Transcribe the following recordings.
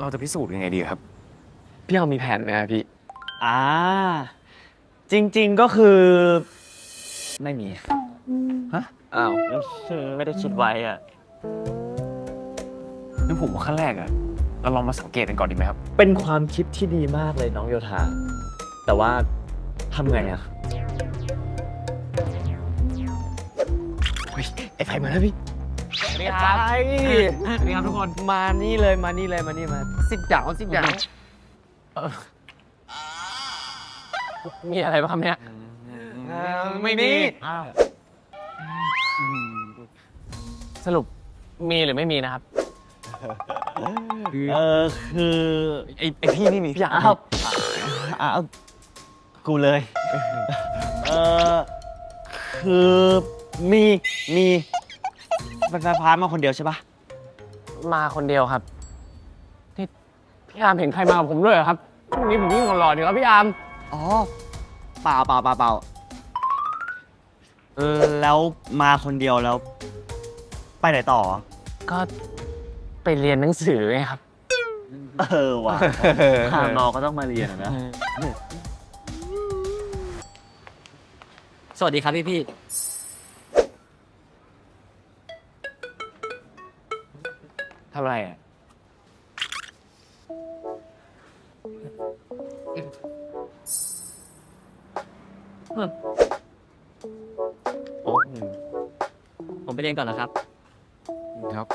เราจะพิสูจน์ยังไงดีครับ พี่เอามีแผนไหมครับพี่ อ่า จริง ๆก็คือ ไม่มีอ้าว ไม่ได้คิดไว้อะงั้นผมว่าขั้นแรกอะเราลองมาสังเกตกันก่อนดีไหมครับ เป็นความคิดที่ดีมากเลยน้องโยธา แต่ว่าทำไงอะเฮ้ยไอ้ไฟมาแล้วพี่สวัส ดีครับไอ้สวัสดีครับทุกคน มานี่เลยมานี่เลยมานี่มาสิบดาวสิบดาวเออมีอะไรบ้างครับเนี่ยไม่มีสรุปมีหรือไม่มีนะครับ เออคือไอ้ไอ้พี่นี่มีพี่อยากอ้าวอ้าวกูเลย เออคือมีมี มันไฟฟ้ามาคนเดียวใช่ปะมาคนเดียวครับนี่พี่อาร์มเห็นใครมากับผมด้วยเหรอครับช่วงนี้ผมยิ่งหล่อๆอยู่ครับพี่อาร์มอ๋อเปล่าเปล่าเปล่าเปล่าเออแล้วมาคนเดียวแล้ว ไปไหนต่อ ก็ไปเรียนหนังสือไงครับ เออว่ะทางนอก็ต้องมาเรียนอะนะ สวัสดีครับพี่พี่ โอ้ผมไปเรียนก่อนนะครับ ครับ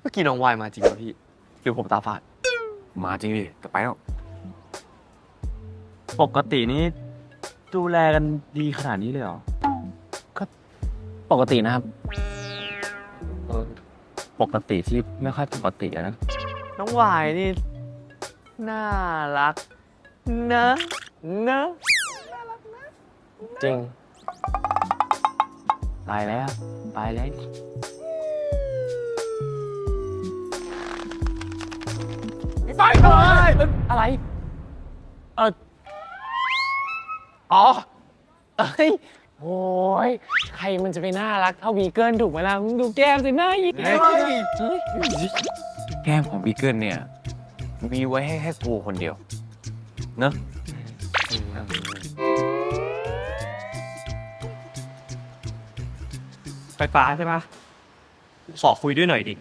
เมื่อกี้น้องวายมาจริงเหรอพี่ หรือผมตาฝาด มาจริงดิแต่ไปแล้ว ปกตินี่ดูแลกันดีขนาดนี้เลยเหรอ ปกตินะครับ ปกติที่ไม่ค่อยปกติอะนะ น้องวายนี่ น่ารัก นะนะจริงไปแล้วไปแล้ว ไปเลยอะไร เอออ๋อเอ้ย โอ้ยใครมันจะไปน่ารักเท่าวีเกิลถูกไหมล่ะมึงดูแก้มสิหน้ายิกเลยเฮ้ยแก้มของบีเกิลเนี่ย มีไว้ให้แค่กูคนเดียว เนอะไฟฟ้าใช่ปะขอคุยด้วยหน่อยดิ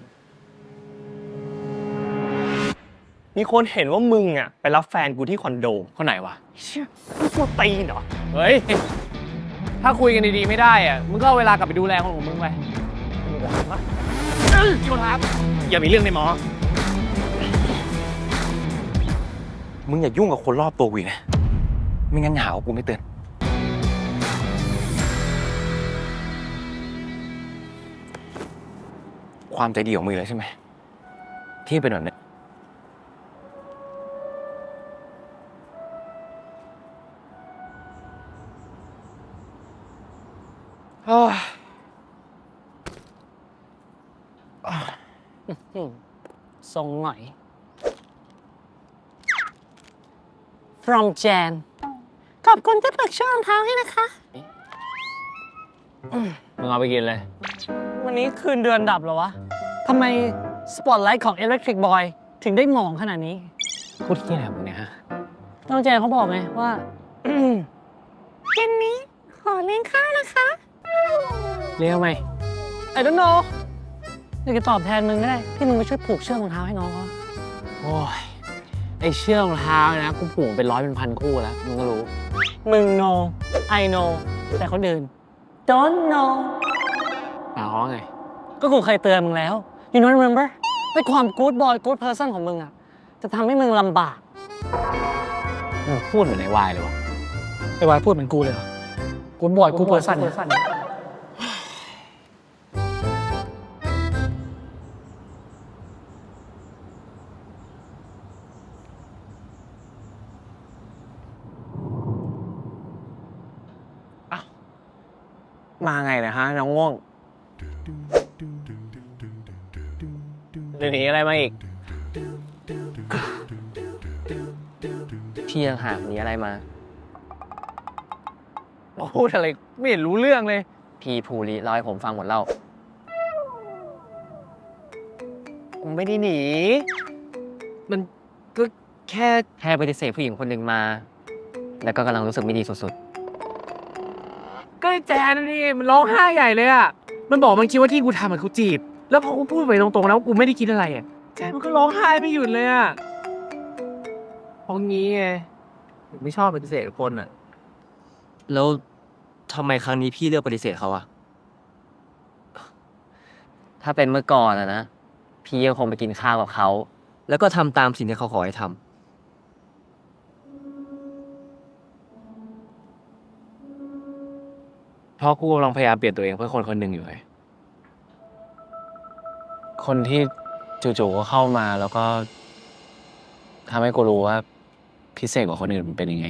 มีคนเห็นว่ามึงอะ ไปรับแฟนกูที่คอนโดคนไหนวะ เชี่ยมึงตัวตีนเหรอ เฮ้ย ถ้าคุยกันดีๆไม่ได้อะมึงก็เอาเวลากลับไปดูแลคนของมึงไปโยธาอย่ามีเรื่องในหมอ มึงอย่ายุ่งกับคนรอบตัวกูอีกนะ ไม่งั้นหาว่ากูไม่เตือน ความใจดีของมึงเลยใช่ไหม ที่เป็นแบบเนี้ย ทรงหน่อย from Jan ขอบคุณที่เปิดช่องรองเท้าให้นะคะ มึงเอาไปกินเลย วันนี้คืนเดือนดับเหรอวะ ทำไมสปอตไลท์ของ Electric Boy ถึงได้หมองขนาดนี้ พูดที่อะไรของมึงเนี่ยฮะน้องแจนเขาบอกไงว่า เย็นนี้ขอเลี้ยงข้าวนะคะ เรียกไหม I don't know อยากจะตอบแทนมึงก็ได้ที่มึงไปช่วยผูกเชือกรองเท้าให้น้องเขาโอ้ยไอเชือกรองเท้าเนี่ยนะกูผูกเป็นร้อยเป็นพันคู่แล้วมึงก็รู้ มึง know I know แต่เขาเดิน don't know หมายความว่าไง ก็กูเคยเตือนมึงแล้ว you know remember ไอ้ความ good boy good person ของมึงอะจะทำให้มึงลำบากมึงพูดเหมือนในวายเลยวะไอ้วายพูดเหมือนกูเลยเหรอ good boy good person มาไงเนะฮะน้องง่วงเดี๋ยวหนีอะไรมาอีก พี่ยังหามีอะไรมา พูดอะไรไม่เห็นรู้เรื่องเลย พี่ภูริเล่าให้ผมฟังหมดแล้วไม่ได้หนี มันก็แค่แค่ปฏิเสธผู้หญิงคนหนึ่งมา แล้วก็กำลังรู้สึกไม่ดีสุดก็ ไอ้แจนนี่มันร้องไห้ใหญ่เลยอะ มันบอกมันคิดว่าที่กูทำมันกูจีบ แล้วพอกูพูดไปตรงๆแล้วากูไม่ได้คิดอะไรอะ แจนมันก็ร้องไห้ไม่หยุดเลยอะเพราะงี้ไงถึงไม่ชอบปฏิเสธคนอะ แล้วทำไมครั้งนี้พี่เลือกปฏิเสธเขาอะถ้าเป็นเมื่อก่อนอะนะ พี่ยังคงไปกินข้าวกับเขา แล้วก็ทำตามสิ่งที่เขาขอให้ทำ เพราะกูกำลังพยายามเปลี่ยนตัวเองเพื่อคนคนหนึ่งอยู่ไงคนที่จู่ๆก็เข้ามาแล้วก็ทำให้กูรู้ว่าพิเศษกว่าคนอื่นมันเป็นยังไง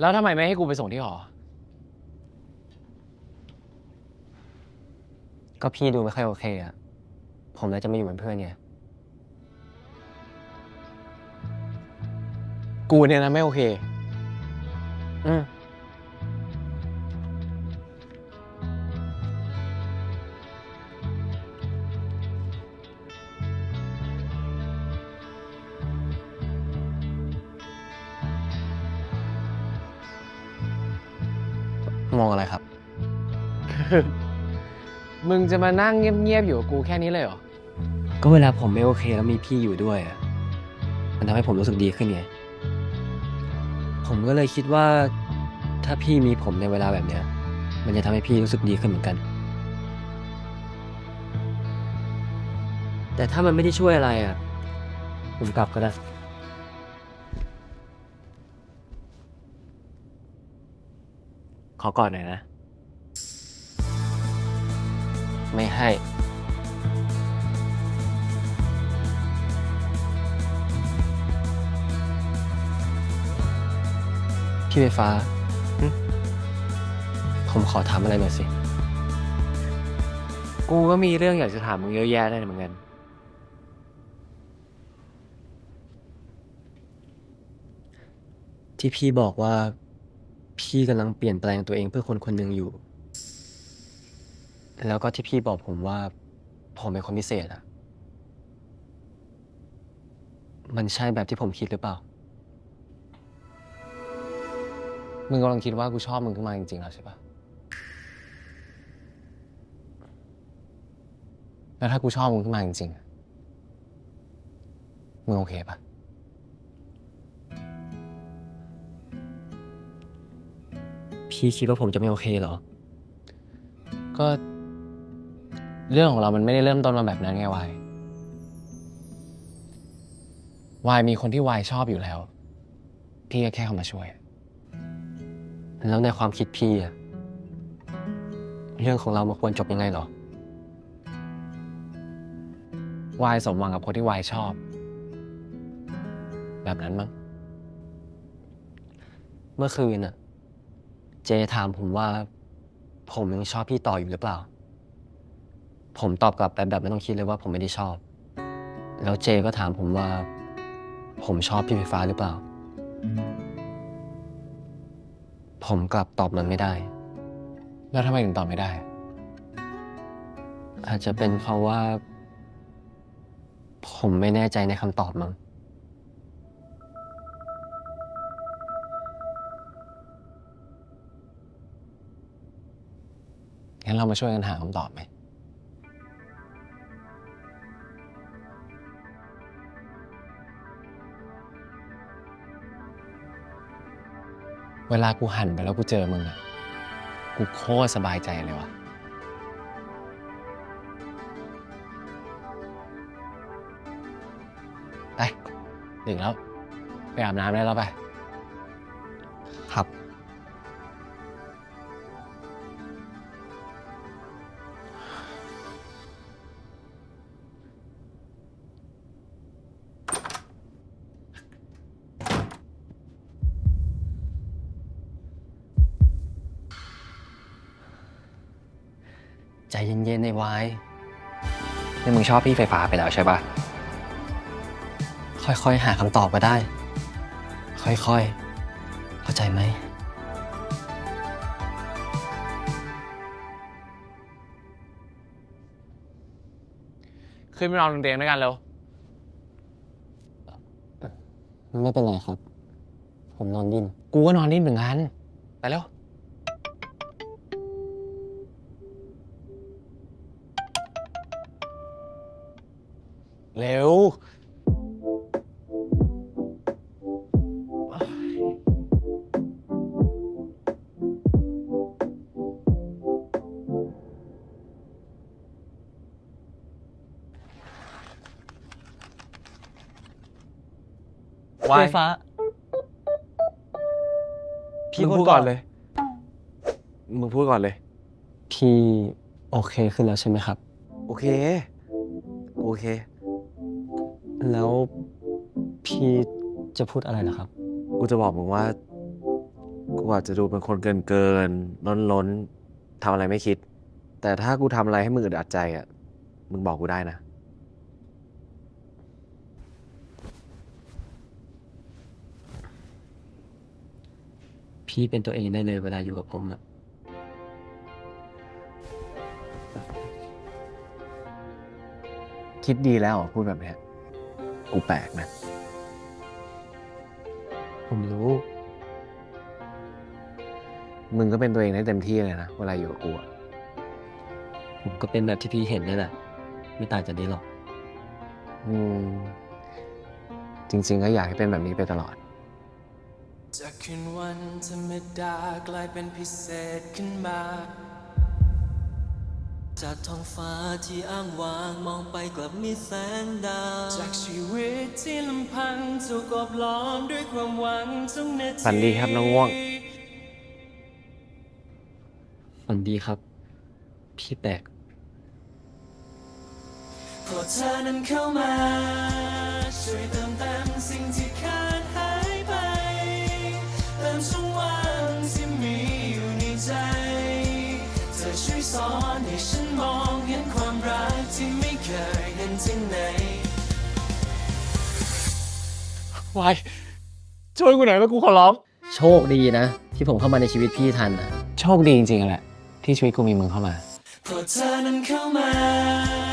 แล้วทำไมไม่ให้กูไปส่งที่หอ ก็พี่ดูไม่ค่อยโอเคอะผมเลยจะไม่อยู่เป็นเพื่อนไงกูเนี่ยนะไม่โอเค อืมม มึงจะมานั่งเงียบๆอยู่กับกูแค่นี้เลยเหรอ ก็เวลาผมไม่โอเคแล้วมีพี่อยู่ด้วยอะมันทำให้ผมรู้สึกดีขึ้นไง ผมก็เลยคิดว่า ถ้าพี่มีผมในเวลาแบบเนี้ย มันจะทำให้พี่รู้สึกดีขึ้นเหมือนกัน แต่ถ้ามันไม่ได้ช่วยอะไรอะ ผมกลับก็ได้ ขอก่อนหน่อยนะ ไม่ให้ พี่ไฟฟ้า ผมขอถามอะไรหน่อยสิ กูก็มีเรื่องอยากจะถามมึงเยอะแยะเลยเหมือนกัน ที่พี่บอกว่า พี่กำลังเปลี่ยนแปลงตัวเองเพื่อคนคนหนึ่งอยู่ แล้วก็ที่พี่บอกผมว่า ผมเป็นคนพิเศษอะมันใช่แบบที่ผมคิดหรือเปล่า มึงกำลังคิดว่ากูชอบมึงขึ้นมาจริงๆแล้วใช่ปะแล้วถ้ากูชอบมึงขึ้นมาจริงๆอะมึงโอเคปะพี่คิดว่าผมจะไม่โอเคเหรอ ก็ เรื่องของเรามันไม่ได้เริ่มต้นมาแบบนั้นไงวายวายมีคนที่วายชอบอยู่แล้ว พี่ก็แค่เข้ามาช่วย แล้วในความคิดพี่อะเรื่องของเรามาควรจบยังไงหรอวายสมหวังกับคนที่วายชอบ แบบนั้นมั้ง เมื่อคืนน่ะเจถามผมว่า ผมยังชอบพี่ต่ออยู่หรือเปล่า ผมตอบกลับไปแบบไม่ต้องคิดเลยว่าผมไม่ได้ชอบ แล้วเจก็ถามผมว่า ผมชอบพี่ไฟฟ้าหรือเปล่า ผมกลับตอบมันไม่ได้ แล้วทำไมถึงตอบไม่ได้ อาจจะเป็นเพราะว่า ผมไม่แน่ใจในคำตอบมั้ง งั้นเรามาช่วยกันหาคำตอบไหม เวลากูหันไปแล้วกูเจอมึงอะกูโคตรสบายใจเลยว่ะไปดึกแล้ว ไปอาบน้ำได้แล้วไป ครับ เย็นๆในวายนี่มึงชอบพี่ไฟฟ้าไปแล้วใช่ปะค่อยๆ หาคำตอบก็ได้ ค่อยๆ เข้าใจไหม ขึ้นไปนอนบนเตียงด้วยกันเร็ว ไม่เป็นไรครับ ผมนอนดิ้น กูก็นอนนิ่งเหมือนกัน ไปแล้ว เร็ววายไฟฟ้า พี่มึงพูพูดดก่ก่ออนนเลย มึงพูดก่อนเลย พี่โอเคขึ้นแล้วใช่ไหมครับ โอเค โอเค แล้วพี่จะพูดอะไรเหรอครับ กูจะบอกมึงว่า กูอาจจะดูเป็นคนเกินเกินล้นล้นๆทำอะไรไม่คิด แต่ถ้ากูทำอะไรให้มึงอึดอัดใจอะ มึงบอกกูได้นะ พี่เป็นตัวเองได้เลยเวลาอยู่กับผมอะคิดดีแล้วเหรอพูดแบบเนี้ย กูแปลกนะผมรู้ มึงก็เป็นตัวเองได้เต็มที่เลยนะ เวลาอยู่กับกูอะผมก็เป็นแบบที่พี่เห็นนั่นแหละ ไม่ต่างจากนี้หรอก อืม จริง ๆ ก็อยากให้เป็นแบบนี้ไปตลอด จากคืนวันธรรมดากลายเป็นพิเศษขึ้นมา จากท้องฟ้าที่อ้างว้างมองไปกลับมีแสงดาว จากชีวิตที่ลำพังถูกกอบล้อมด้วยความหวังทุกนาทีฝันดีครับน้องง่วง ฝันดีครับ พี่แปลกเพราะเธอนั้นเข้ามา ช่วยเติมเต็มสิ่งที่ วยสอนให้ฉันมองเห็นความรักที่ไม่เคยเห็นที่ไหน วายช่วยกูหน่อยแล้วกูขอร้อง โชคดีนะ ที่ผมเข้ามาในชีวิตพี่ทันนะ โชคดีจริงๆแหละ ที่ชีวิตกูมีมึงเข้ามา เพราะเธอนั้นเข้ามา